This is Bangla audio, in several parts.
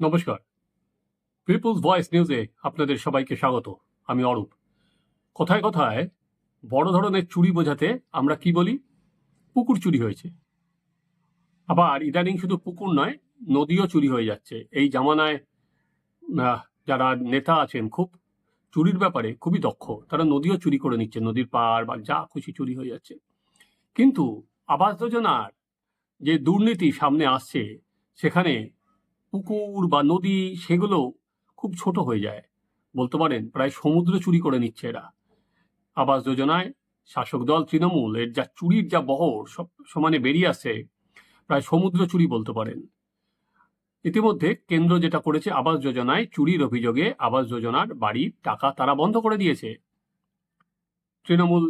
নমস্কার। পিপলস ভয়েস নিউজে আপনাদের সবাইকে স্বাগত। আমি অরূপ। কথায় কথায় বড় ধরনের চুরি বোঝাতে আমরা কি বলি? পুকুর চুরি হয়েছে। আবার ইদানিং শুধু পুকুর নয়, নদীও চুরি হয়ে যাচ্ছে। এই জামানায় যারা নেতা আছেন খুব, চুরির ব্যাপারে খুবই দক্ষ। তারা নদীও চুরি করে নিচ্ছে। নদীর পাড় বা যা খুশি চুরি হয়ে যাচ্ছে। কিন্তু আবাস যোজনার যে দুর্নীতি সামনে আসছে, সেখানে পুকুর বা নদী সেগুলো খুব ছোট হয়ে যায়। বলতে পারেন প্রায় সমুদ্র চুরি করে নিচ্ছে এরা। আবাস যোজনায় শাসক দল তৃণমূল, এর যা চুরির যা বহর, সব সমানে বেরিয়ে আসছে প্রায় সমুদ্র চুরি বলতে পারেন। ইতিমধ্যে কেন্দ্র যেটা করেছে আবাস যোজনায় চুরির অভিযোগে আবাস যোজনার বাড়ির টাকা তারা বন্ধ করে দিয়েছে। তৃণমূল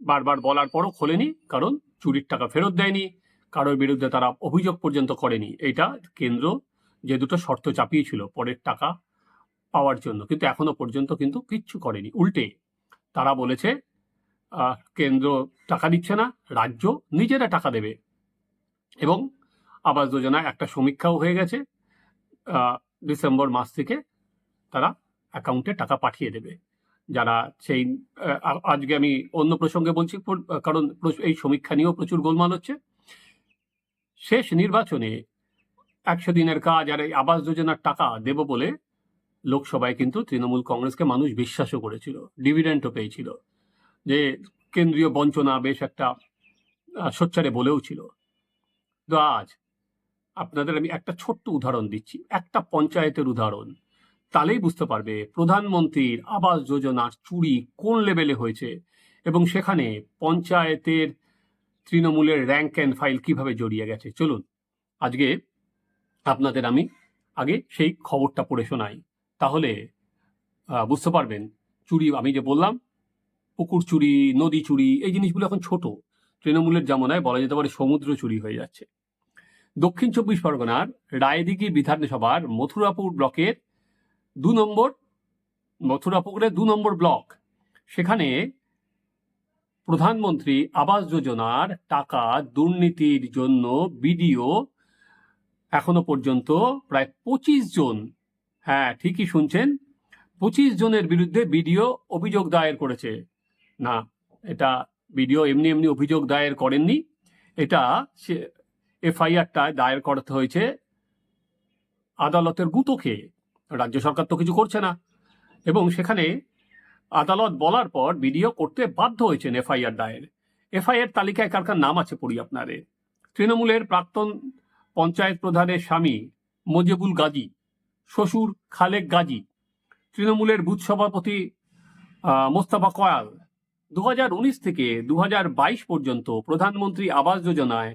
বারবার বলার পরও খোলেনি, কারণ চুরির টাকা ফেরত দেয়নি। কারোর বিরুদ্ধে তারা অভিযোগ পর্যন্ত করেনি। এটা কেন্দ্র যে দুটো শর্ত চাপিয়েছিল পরের টাকা পাওয়ার জন্য, কিন্তু এখনও পর্যন্ত কিন্তু কিচ্ছু করেনি। উল্টে তারা বলেছে কেন্দ্র টাকা দিচ্ছে না, রাজ্য নিজেরা টাকা দেবে এবং আবাস যোজনা একটা সমীক্ষাও হয়ে গেছে ডিসেম্বর মাস থেকে তারা অ্যাকাউন্টে টাকা পাঠিয়ে দেবে। যারা সেই আজকে আমি অন্য প্রসঙ্গে বলছি, কারণ এই সমীক্ষা নিয়েও প্রচুর গোলমাল হচ্ছে। শেষ নির্বাচনে একশো দিনের কাজ আর এই আবাস যোজনার টাকা দেব বলে লোকসভায় কিন্তু তৃণমূল কংগ্রেসকে মানুষ বিশ্বাসও করেছিল ডিভিডেন্টও পেয়েছিল। যে কেন্দ্রীয় বঞ্চনা বেশ একটা সোচ্চারে বলেও ছিল। তো আজ আপনাদের আমি একটা ছোট্ট উদাহরণ দিচ্ছি, একটা পঞ্চায়েতের উদাহরণ। তাহলেই বুঝতে পারবে প্রধানমন্ত্রীর আবাস যোজনার চুরি কোন লেভেলে হয়েছে এবং সেখানে পঞ্চায়েতের তৃণমূলের র্যাঙ্ক অ্যান্ড ফাইল কীভাবে জড়িয়ে গেছে। চলুন, আজকে আপনাদের আমি আগে সেই খবরটা পড়ে শোনাই। তাহলে বুঝতে পারবেন, চুরি, আমি যে বললাম, পুকুর চুরি, নদী চুরি, এই জিনিসগুলো এখন ছোট। তৃণমূলের জামানায় বলা যেতে পারে সমুদ্র চুরি হয়ে যাচ্ছে। দক্ষিণ চব্বিশ পরগনার রায়দিঘি বিধানসভার মথুরাপুর ব্লকের দু নম্বর মথুরাপুকুরের দু নম্বর ব্লক। সেখানে প্রধানমন্ত্রী আবাস যোজনার টাকা দুর্নীতির জন্য বিডিও এখনও পর্যন্ত প্রায় পঁচিশ জন হ্যাঁ ঠিকই শুনছেন, পঁচিশ জনের বিরুদ্ধে বিডিও অভিযোগ দায়ের করেছে। না, এটা বিডিও এমনি এমনি অভিযোগ দায়ের করেননি, এটা সে এফআইআরটা দায়ের করতে হয়েছে আদালতের গুঁতো খেয়ে রাজ্য সরকার তো কিছু করছে না। এবং সেখানে আদালত বলার পর বিডিও করতে বাধ্য হয়েছেন এফআইআর দায়ের। এফআইআর তালিকায় কার কার নাম আছে পড়ি আপনারে। তৃণমূলের প্রাক্তন পঞ্চায়েত প্রধানের স্বামী মজিবুল গাজী, শ্বশুর খালেক গাজী, তৃণমূলের বুথ সভাপতি মোস্তফা কয়াল। দু হাজার উনিশ থেকে দু হাজার বাইশ পর্যন্ত প্রধানমন্ত্রী আবাস যোজনায়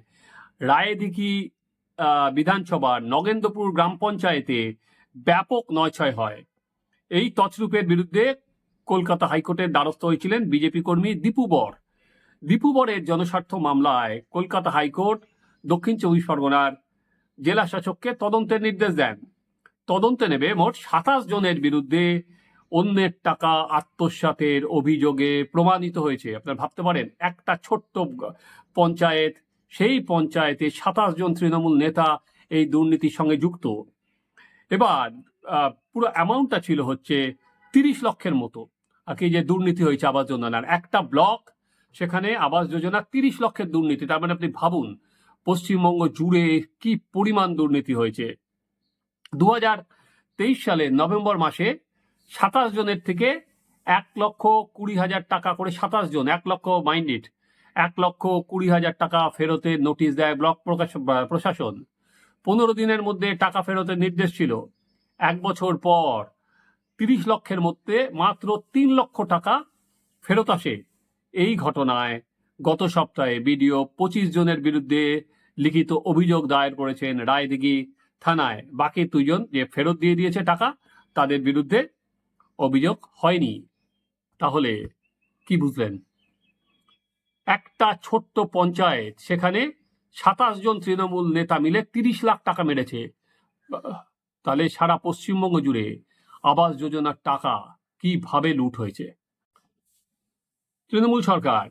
রায়দিঘি বিধানসভার নগেন্দ্রপুর গ্রাম পঞ্চায়েতে ব্যাপক নয়ছয় হয়। এই তছরূপের বিরুদ্ধে কলকাতা হাইকোর্টের দ্বারস্থ হয়েছিলেন বিজেপি কর্মী দীপু বর। দীপু বরের জনস্বার্থ মামলায় কলকাতা হাইকোর্ট দক্ষিণ চব্বিশ পরগনার জেলা শাসককে তদন্তের নির্দেশ দেন। তদন্তে নেবে মোট সাতাশ জনের বিরুদ্ধে অন্যের টাকা আত্মসাতের অভিযোগে প্রমাণিত হয়েছে। আপনারা ভাবতে পারেন, একটা ছোট্ট পঞ্চায়েত, সেই পঞ্চায়েতে সাতাশ জন তৃণমূল নেতা এই দুর্নীতির সঙ্গে যুক্ত। এবার পুরো অ্যামাউন্টটা ছিল হচ্ছে তিরিশ লক্ষের মতো। কি যে দুর্নীতি হয়েছে আবাস যোজনার একটা ব্লক, সেখানে আবাস যোজনা তিরিশ লক্ষের দুর্নীতি। তার মানে আপনি ভাবুন, পশ্চিমবঙ্গ জুড়ে কি পরিমাণ দুর্নীতি হয়েছে। দু তেইশ সালে নভেম্বর মাসে সাতাশ জনের থেকে এক লক্ষ কুড়ি হাজার টাকা করে, সাতাশ জন, এক লক্ষ মাইন্ডেড এক লক্ষ কুড়ি হাজার টাকা ফেরতের নোটিশ দেয় ব্লক প্রকাশ, প্রশাসন। পনেরো দিনের মধ্যে টাকা ফেরতের নির্দেশ ছিল। এক বছর পর তিরিশ লক্ষের মধ্যে মাত্র তিন লক্ষ টাকা ফেরত আসে এই ঘটনায়। গত সপ্তাহে বিডিও পঁচিশ জনের বিরুদ্ধে লিখিত অভিযোগ দায়ের করেছেন রায়দিঘি থানায়। বাকি দুইজন যে ফেরত দিয়ে দিয়েছে টাকা, তাদের বিরুদ্ধে অভিযোগ হয়নি। তাহলে কি বুঝলেন? একটা ছোট্ট পঞ্চায়েত, সেখানে সাতাশ জন তৃণমূল নেতা মিলে তিরিশ লাখ টাকা মেরেছে। তাহলে সারা পশ্চিমবঙ্গ জুড়ে আবাস যোজনার টাকা কীভাবে লুট হয়েছে? তৃণমূল সরকার,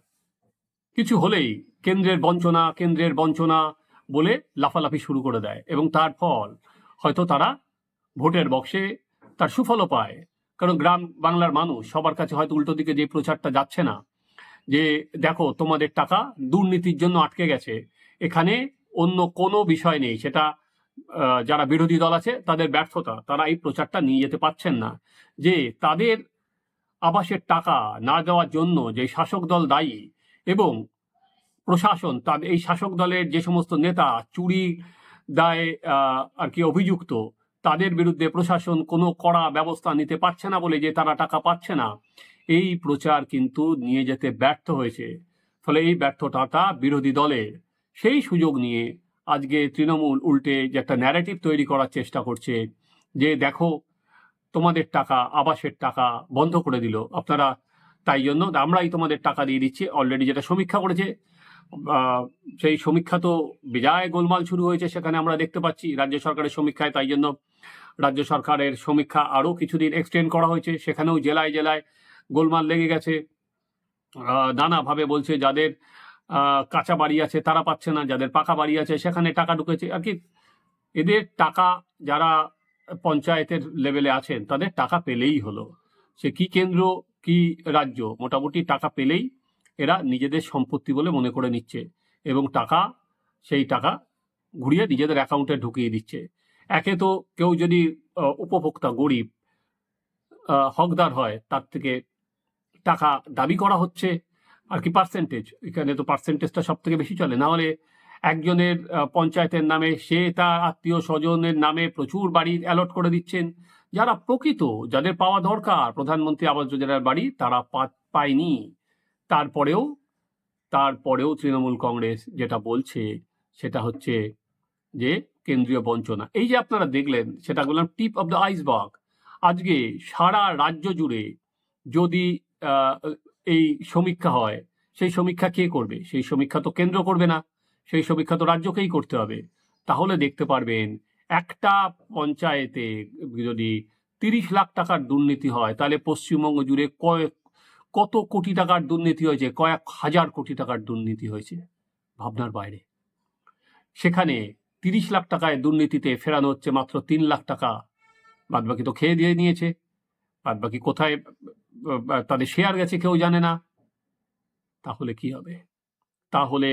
কিছু হলেই কেন্দ্রের বঞ্চনা কেন্দ্রের বঞ্চনা বলে লাফালাফি শুরু করে দেয় এবং তার ফল হয়তো তারা ভোটের বক্সে তার সুফলও পায়। কারণ গ্রাম বাংলার মানুষ সবার কাছে হয়তো উল্টো দিকে যে প্রচারটা যাচ্ছে না, যে দেখো তোমাদের টাকা দুর্নীতির জন্য আটকে গেছে, এখানে অন্য কোনো বিষয় নেই, সেটা যারা বিরোধী দল আছে, তাদের ব্যর্থতা, তারা এই প্রচারটা নিয়ে যেতে পারছেন না। যে তাদের আবাসের টাকা না দেওয়ার জন্য যে শাসক দল দায়ী এবং প্রশাসন তাদের এই শাসক দলের যে সমস্ত নেতা চুরি, দায় আর কি অভিযুক্ত, তাদের বিরুদ্ধে প্রশাসন কোনো কড়া ব্যবস্থা নিতে পারছে না বলে যে তারা টাকা পাচ্ছে না, এই প্রচার কিন্তু নিয়ে যেতে ব্যর্থ হয়েছে। ফলে এই ব্যর্থতাটা বিরোধী দলের সেই সুযোগ নিয়ে আজকে তৃণমূল উল্টে যে একটা ন্যারেটিভ তৈরি করার চেষ্টা করছে, যে দেখো, তোমাদের টাকা, আবাসের টাকা বন্ধ করে দিল। আপনারা তাই জন্য আমরাই তোমাদের টাকা দিয়ে দিচ্ছি। অলরেডি যেটা সমীক্ষা করেছে সেই সমীক্ষা তো বেজায় গোলমাল শুরু হয়েছে, সেখানে আমরা দেখতে পাচ্ছি রাজ্য সরকারের সমীক্ষায়। তাই জন্য রাজ্য সরকারের সমীক্ষা আরও কিছুদিন এক্সটেন্ড করা হয়েছে। সেখানেও জেলায় জেলায় গোলমাল লেগে গেছে। নানাভাবে বলছে যাদের কাঁচা বাড়ি আছে, তারা পাচ্ছে না, যাদের পাকা বাড়ি আছে, সেখানে টাকা ঢুকেছে। আর কি, এদের টাকা যারা পঞ্চায়েতের লেভেলে আছেন, তাদের টাকা পেলেই হলো। সে কি কেন্দ্র, কি রাজ্য, মোটামুটি টাকা পেলেই এরা নিজেদের সম্পত্তি বলে মনে করে নিচ্ছে এবং টাকা, সেই টাকা ঘুরিয়ে নিজেদের অ্যাকাউন্টে ঢুকিয়ে দিচ্ছে। একে তো কেউ যদি উপভোক্তা, গরিব হকদার হয়, তার থেকে টাকা দাবি করা হচ্ছে আর কি পার্সেন্টেজ এখানে তো পার্সেন্টেজটা সব থেকে বেশি চলে। না হলে একজনের পঞ্চায়েতের নামে সে তার আত্মীয় স্বজনের নামে প্রচুর বাড়ি অ্যালট করে দিচ্ছেন। যারা প্রকৃত, যাদের পাওয়া দরকার, প্রধানমন্ত্রী আবাস যোজনার বাড়ি, তারা পায়নি। তারপরেও তারপরেও তৃণমূল কংগ্রেস যেটা বলছে, সেটা হচ্ছে যে কেন্দ্রীয় বঞ্চনা। এই যে আপনারা দেখলেন, সেটা বললাম টিপ অফ দ্য আইসবার্গ আজকে সারা রাজ্য জুড়ে যদি এই সমীক্ষা হয়, সেই সমীক্ষা কে করবে? সেই সমীক্ষা তো কেন্দ্র করবে না, সেই সমীক্ষা তো রাজ্যকেই করতে হবে। তাহলে দেখতে পারবেন, একটা পঞ্চায়েতে যদি তিরিশ লাখ টাকার দুর্নীতি হয়, তাহলে পশ্চিমবঙ্গ জুড়ে কয়েক, কত কোটি টাকার দুর্নীতি হয়েছে? কয়েক হাজার কোটি টাকার দুর্নীতি হয়েছে ভাবনার বাইরে। সেখানে তিরিশ লাখ টাকায় দুর্নীতিতে ফেরানো হচ্ছে মাত্র তিন লাখ টাকা, বাদবাকি তো খেয়ে দিয়ে নিয়েছে, বাদবাকি কোথায় তাদের শেয়ার গেছে, কেউ জানে না। তাহলে কি হবে? তাহলে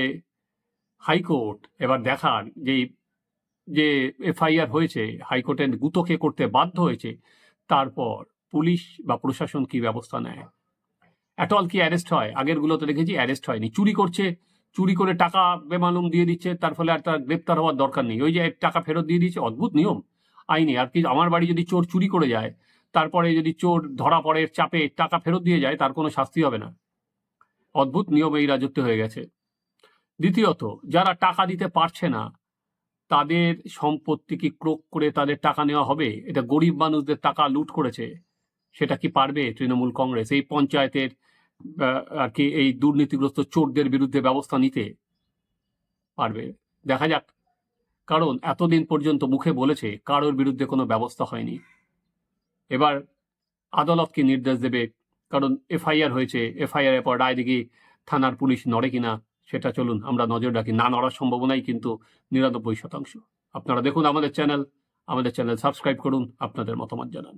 হাইকোর্ট এবার দেখার যে যে এফআইআর হয়েছে হাইকোর্টের গুতোকে করতে বাধ্য হয়েছে, তারপর পুলিশ বা প্রশাসন কি ব্যবস্থা নেয়? অ্যাটল কি অ্যারেস্ট হয়? আগের গুলোতে দেখেছি অ্যারেস্ট হয়নি। চুরি করছে, চুরি করে টাকা বেমালুম দিয়ে দিচ্ছে, তার ফলে আর তার গ্রেপ্তার হওয়ার দরকার নেই। ওই যে টাকা ফেরত দিয়ে দিচ্ছে অদ্ভুত নিয়ম। আইনে, আর কি, আমার বাড়ি যদি চোর চুরি করে যায় তারপরে যদি চোর ধরা পড়ে, চাপে টাকা ফেরত দিয়ে যায়, তার কোনো শাস্তি হবে না। অদ্ভুত নিয়ম এই রাজত্বে হয়ে গেছে। দ্বিতীয়ত, যারা টাকা দিতে পারছে না, তাদের সম্পত্তি কি ক্রোক করে তাদের টাকা নেওয়া হবে? এটা গরিব মানুষদের টাকা লুট করেছে। সেটা কি পারবে তৃণমূল কংগ্রেস? এই পঞ্চায়েতের আর কি এই দুর্নীতিগ্রস্ত চোরদের বিরুদ্ধে ব্যবস্থা নিতে পারবে? দেখা যাক। কারণ এতদিন পর্যন্ত মুখে বলেছে, কারোর বিরুদ্ধে কোনো ব্যবস্থা হয়নি। এবার আদালতকে নির্দেশ দেবে, কারণ এফআইআর হয়েছে এফআইআর এর পর রায় দিকে থানার পুলিশ নড়ে কিনা সেটা চলুন আমরা নজর রাখি। না নড়ার সম্ভাবনাই কিন্তু নিরানব্বই শতাংশ। আপনারা দেখুন আমাদের চ্যানেল আমাদের চ্যানেল সাবস্ক্রাইব করুন, আপনাদের মতামত জানান।